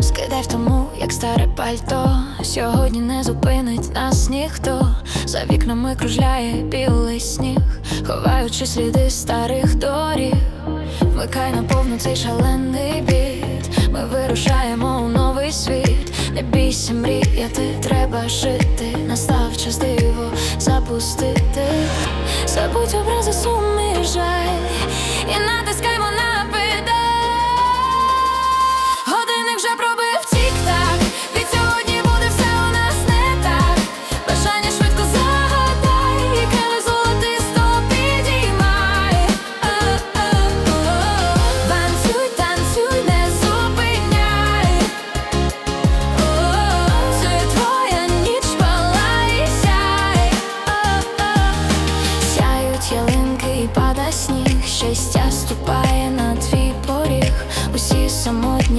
Скидай в тому, як старе пальто. Сьогодні не зупинить нас ніхто. За вікнами кружляє білий сніг, ховаючи сліди старих доріг. Вмикай наповну цей шалений Не бійся мріяти, треба жити. Настав час диво запустити. Забудь образи суми,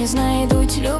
не знайдуть любов.